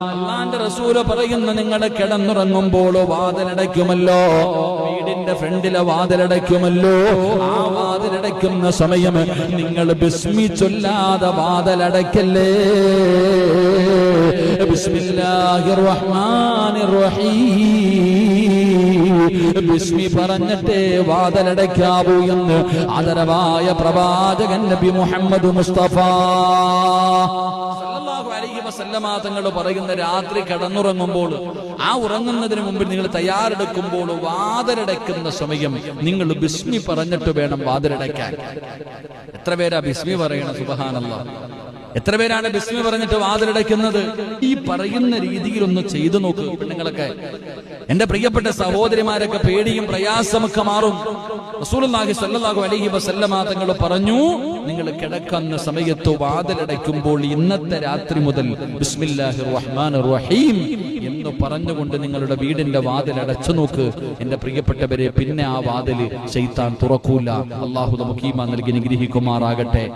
അള്ളാന്റെ റസൂൽ പറയുന്നു നിങ്ങൾ കിടന്നുറങ്ങുമ്പോൾ വാതിലടയ്ക്കുമല്ലോ? വീടിന്റെ ഫ്രണ്ടിലെ വാതിലടയ്ക്കുമല്ലോ? ആ വാതിലടയ്ക്കുന്ന സമയം നിങ്ങൾ ബിസ്മി ചൊല്ലാതെ വാതിലടയ്ക്കല്ലേ? ബിസ്മില്ലാഹിർ റഹ്മാനിർ റഹീം ബിസ്മി പറഞ്ഞിട്ടേ വാതിലടയ്ക്കാവൂ എന്ന് ആദരവായ പ്രവാചകൻ നബി മുഹമ്മദ് മുസ്തഫ അലൈഹി പറയുന്ന രാത്രി കിടന്നുറങ്ങുമ്പോൾ ആ ഉറങ്ങുന്നതിന് മുമ്പിൽ നിങ്ങൾ തയ്യാറെടുക്കുമ്പോൾ വാതിലടയ്ക്കുന്ന സമയം നിങ്ങൾ ബിസ്മി പറഞ്ഞിട്ട് വേണം വാതിലടയ്ക്കാൻ. എത്ര പേരാ ബിസ്മി പറയണം സുബഹാനല്ല എത്ര പേരാണ് ബിസ്മി പറഞ്ഞിട്ട് വാതിലടയ്ക്കുന്നത്? ഈ പറയുന്ന രീതിയിൽ ഒന്ന് ചെയ്തു നോക്ക് പെണ്ണുങ്ങളൊക്കെ. എന്റെ പ്രിയപ്പെട്ട സഹോദരിമാരൊക്കെ പേടിയും പ്രയാസമൊക്കെ മാറും. റസൂലുള്ളാഹി സ്വല്ലല്ലാഹു അലൈഹി വസല്ലമ തങ്ങൾ പറഞ്ഞു നിങ്ങൾ കിടക്കുന്ന സമയത്ത് വാതിലടയ്ക്കുമ്പോൾ ഇന്നത്തെ രാത്രി മുതൽ ബിസ്മില്ലാഹിർ റഹ്മാനിർ റഹീം എന്ന് പറഞ്ഞുകൊണ്ട് നിങ്ങളുടെ വീടിന്റെ വാതിൽ അടച്ചു നോക്ക്. എന്റെ പ്രിയപ്പെട്ടവരെ പിന്നെ ആ വാതിൽ ശൈത്താൻ തുറക്കൂല. അള്ളാഹു നമുക്ക് ഈമാൻ നൽകി നിഗ്രഹിക്കുമാറാകട്ടെ